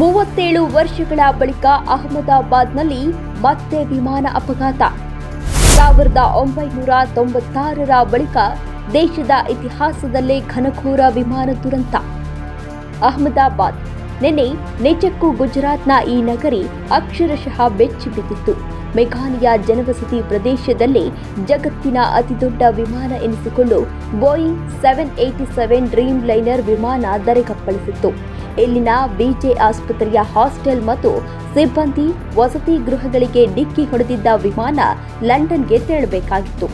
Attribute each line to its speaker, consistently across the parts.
Speaker 1: ಮೂವತ್ತೇಳು ವರ್ಷಗಳ ಬಳಿಕ ಅಹಮದಾಬಾದ್ನಲ್ಲಿ ಮತ್ತೆ ವಿಮಾನ ಅಪಘಾತ. ಸಾವಿರದ ಒಂಬೈನೂರ ತೊಂಬತ್ತಾರರ ಬಳಿಕ ದೇಶದ ಇತಿಹಾಸದಲ್ಲೇ ಘನಘೋರ ವಿಮಾನ ದುರಂತ. ಅಹಮದಾಬಾದ್, ನಿನ್ನೆ ನಿಜಕ್ಕೂ ಗುಜರಾತ್ನ ಈ ನಗರಿ ಅಕ್ಷರಶಃ ಬೆಚ್ಚಿ ಬಿದ್ದಿತ್ತು. ಜನವಸತಿ ಪ್ರದೇಶದಲ್ಲೇ ಜಗತ್ತಿನ ಅತಿದೊಡ್ಡ ವಿಮಾನ ಎನಿಸಿಕೊಂಡು Boeing seven eighty seven Dreamliner ವಿಮಾನ ಧರೆಗಪ್ಪಳಿಸಿತ್ತು ಇಲ್ಲಿನ ಬಿಜೆ ಆಸ್ಪತ್ರೆಯ ಹಾಸ್ಟೆಲ್ ಮತ್ತು ಸಿಬ್ಬಂದಿ ವಸತಿ ಗೃಹಗಳಿಗೆ ಡಿಕ್ಕಿ ಹೊಡೆದಿದ್ದ ವಿಮಾನ ಲಂಡನ್ಗೆ ತೆರಳಬೇಕಾಗಿತ್ತು.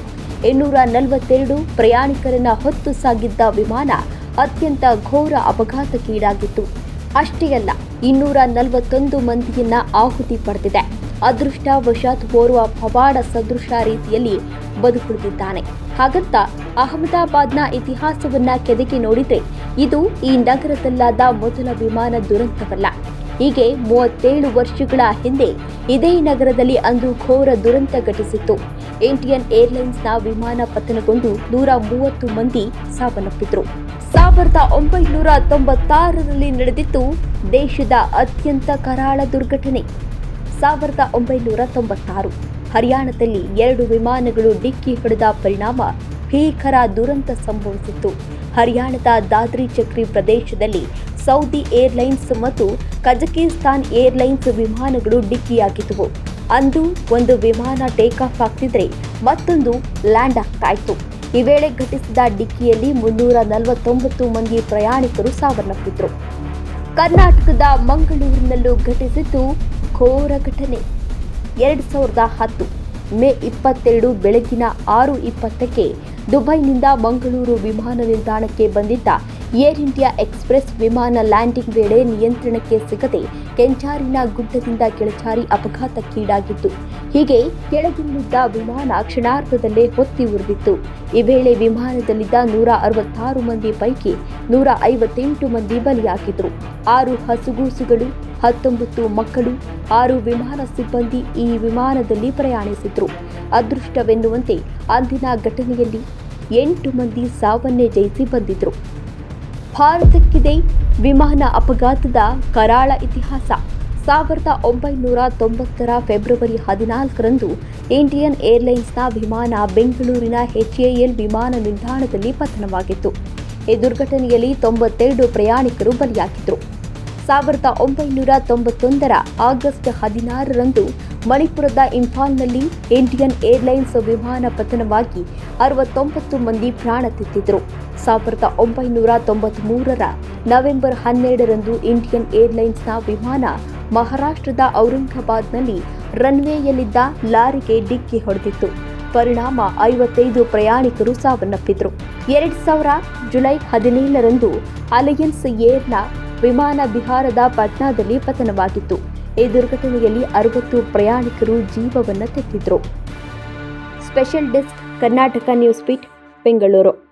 Speaker 1: ಇನ್ನೂರ ನಲವತ್ತೆರಡು ಪ್ರಯಾಣಿಕರನ್ನ ಹೊತ್ತು ಸಾಗಿದ್ದ ವಿಮಾನ ಅತ್ಯಂತ ಘೋರ ಅಪಘಾತಕ್ಕೀಡಾಗಿತ್ತು. ಅಷ್ಟೇ ಅಲ್ಲ ಇನ್ನೂರ ನಲವತ್ತೊಂದು ಮಂದಿಯನ್ನ ಆಹುತಿ ಪಡೆದಿದೆ. ಅದೃಷ್ಟವಶಾತ್ ಓರ್ವ ಪವಾಡ ಸದೃಶ ರೀತಿಯಲ್ಲಿ ಬದುಕುಳಿದಿದ್ದಾನೆ. ಹಾಗಂತ ಅಹಮದಾಬಾದ್ನ ಇತಿಹಾಸವನ್ನ ಕೆದಕಿ ನೋಡಿದ್ರೆ ಇದು ಈ ನಗರದಲ್ಲಾದ ಮೊದಲ ವಿಮಾನ ದುರಂತವಲ್ಲ. ಹೀಗೆ ಮೂವತ್ತೇಳು ವರ್ಷಗಳ ಹಿಂದೆ ಇದೇ ನಗರದಲ್ಲಿ ಅಂದು ಘೋರ ದುರಂತ ಘಟಿಸಿತ್ತು. ಇಂಡಿಯನ್ ಏರ್ಲೈನ್ಸ್ನ ವಿಮಾನ ಪತನಗೊಂಡು ನೂರ ಮೂವತ್ತು ಮಂದಿ ಸಾವನ್ನಪ್ಪಿದ್ರು. ಸಾವಿರದ ಒಂಬೈನೂರ ತೊಂಬತ್ತಾರರಲ್ಲಿ ನಡೆದಿತ್ತು ದೇಶದ ಅತ್ಯಂತ ಕರಾಳ ದುರ್ಘಟನೆ. ಸಾವಿರದ ಒಂಬೈನೂರ ತೊಂಬತ್ತಾರು. ಹರಿಯಾಣದಲ್ಲಿ ಎರಡು ವಿಮಾನಗಳು ಡಿಕ್ಕಿ ಹೊಡೆದ ಪರಿಣಾಮ ಭೀಕರ ದುರಂತ ಸಂಭವಿಸಿತ್ತು. ಹರಿಯಾಣದ ದಾದ್ರಿ ಚಕ್ರಿ ಪ್ರದೇಶದಲ್ಲಿ ಸೌದಿ ಏರ್ಲೈನ್ಸ್ ಮತ್ತು ಕಜಕಿಸ್ತಾನ್ ಏರ್ಲೈನ್ಸ್ ವಿಮಾನಗಳು ಡಿಕ್ಕಿಯಾಗಿದ್ದವು ಅಂದು ಒಂದು ವಿಮಾನ ಟೇಕ್ ಆಫ್ ಆಗ್ತಿದ್ರೆ ಮತ್ತೊಂದು ಲ್ಯಾಂಡ್ ಆಗ್ತಾ ಇತ್ತು ಈ ವೇಳೆ ಘಟಿಸಿದ ಡಿಕ್ಕಿಯಲ್ಲಿ ಮುನ್ನೂರ ನಲವತ್ತೊಂಬತ್ತು ಮಂದಿ ಪ್ರಯಾಣಿಕರು ಸಾವನ್ನಪ್ಪಿದ್ರು. ಕರ್ನಾಟಕದ ಮಂಗಳೂರಿನಲ್ಲೂ ಘಟಿಸಿದ್ದು ಘೋರ ಘಟನೆ. ಎರಡು ಸಾವಿರದ ಹತ್ತು, ಮೇ ಇಪ್ಪತ್ತೆರಡು ಬೆಳಗಿನ ಆರು ಇಪ್ಪತ್ತಕ್ಕೆ ದುಬೈನಿಂದ ಮಂಗಳೂರು ವಿಮಾನ ನಿಲ್ದಾಣಕ್ಕೆ ಬಂದಿದ್ದ ಏರ್ ಇಂಡಿಯಾ ಎಕ್ಸ್ಪ್ರೆಸ್ ವಿಮಾನ ಲ್ಯಾಂಡಿಂಗ್ ವೇಳೆ ನಿಯಂತ್ರಣಕ್ಕೆ ಸಿಗದೆ ಕೆಂಚಾರಿನ ಗುಡ್ಡದಿಂದ ಕೆಳಚಾರಿ ಅಪಘಾತಕ್ಕೀಡಾಗಿತ್ತು. ಹೀಗೆ ಕೆಳಗಿಳಿದ್ದ ವಿಮಾನ ಕ್ಷಣಾರ್ಧದಲ್ಲೇ ಹೊತ್ತಿ ಉರಿದಿತ್ತು. ಈ ವೇಳೆ ವಿಮಾನದಲ್ಲಿದ್ದ ನೂರ ಅರವತ್ತಾರು ಮಂದಿ ಪೈಕಿ ನೂರ ಐವತ್ತೆಂಟು ಮಂದಿ ಬಲಿಯಾಗಿದ್ದರು ಆರು ಹಸುಗೂಸುಗಳು, ಹತ್ತೊಂಬತ್ತು ಮಕ್ಕಳು, ಆರು ವಿಮಾನ ಸಿಬ್ಬಂದಿ ಈ ವಿಮಾನದಲ್ಲಿ ಪ್ರಯಾಣಿಸಿದ್ರು. ಅದೃಷ್ಟವೆನ್ನುವಂತೆ ಅಂದಿನ ಘಟನೆಯಲ್ಲಿ ಎಂಟು ಮಂದಿ ಸಾವನ್ನೇ ಜಯಿಸಿ ಬಂದಿದ್ರು. ಭಾರತಕ್ಕಿದೆ ವಿಮಾನ ಅಪಘಾತದ ಕರಾಳ ಇತಿಹಾಸ. ಸಾವಿರದ ಒಂಬೈನೂರ ತೊಂಬತ್ತರ ಫೆಬ್ರವರಿ ಹದಿನಾಲ್ಕರಂದು ಇಂಡಿಯನ್ ಏರ್ಲೈನ್ಸ್ನ ವಿಮಾನ ಬೆಂಗಳೂರಿನ ಎಚ್ಎಎಲ್ ವಿಮಾನ ನಿಲ್ದಾಣದಲ್ಲಿ ಪತನವಾಗಿತ್ತು. ಈ ದುರ್ಘಟನೆಯಲ್ಲಿ ತೊಂಬತ್ತೆರಡು ಪ್ರಯಾಣಿಕರು ಬಲಿಯಾಗಿದ್ದರು ಸಾವಿರದ ಒಂಬೈನೂರ ತೊಂಬತ್ತೊಂದರ ಆಗಸ್ಟ್ ಹದಿನಾರರಂದು ಮಣಿಪುರದ ಇಂಫಾಲ್ನಲ್ಲಿ ಇಂಡಿಯನ್ ಏರ್ಲೈನ್ಸ್ ವಿಮಾನ ಪತನವಾಗಿ ಅರವತ್ತೊಂಬತ್ತು ಮಂದಿ ಪ್ರಾಣ ತೆತ್ತಿದ್ರು ಸಾವಿರದ ಒಂಬೈನೂರ ತೊಂಬತ್ಮೂರರ ನವೆಂಬರ್ ಹನ್ನೆರಡರಂದು ಇಂಡಿಯನ್ ಏರ್ಲೈನ್ಸ್ನ ವಿಮಾನ ಮಹಾರಾಷ್ಟ್ರದ ಔರಂಗಾಬಾದ್ನಲ್ಲಿ ರನ್ವೇಯಲ್ಲಿದ್ದ ಲಾರಿಗೆ ಡಿಕ್ಕಿ ಹೊಡೆದಿತ್ತು. ಪರಿಣಾಮ ಐವತ್ತೈದು ಪ್ರಯಾಣಿಕರು ಸಾವನ್ನಪ್ಪಿದ್ರು. ಎರಡು ಸಾವಿರ ಜುಲೈ ಹದಿನೇಳರಂದು ಅಲಯನ್ಸ್ ಏರ್ನ ವಿಮಾನ ಬಿಹಾರದ ಪಟ್ನಾದಲ್ಲಿ ಪತನವಾಗಿತ್ತು. ಈ ದುರ್ಘಟನೆಯಲ್ಲಿ ಅರವತ್ತು ಪ್ರಯಾಣಿಕರು ಜೀವವನ್ನು ತೆತ್ತಿದ್ರು. Special desk Karnataka news feet Bengaluru.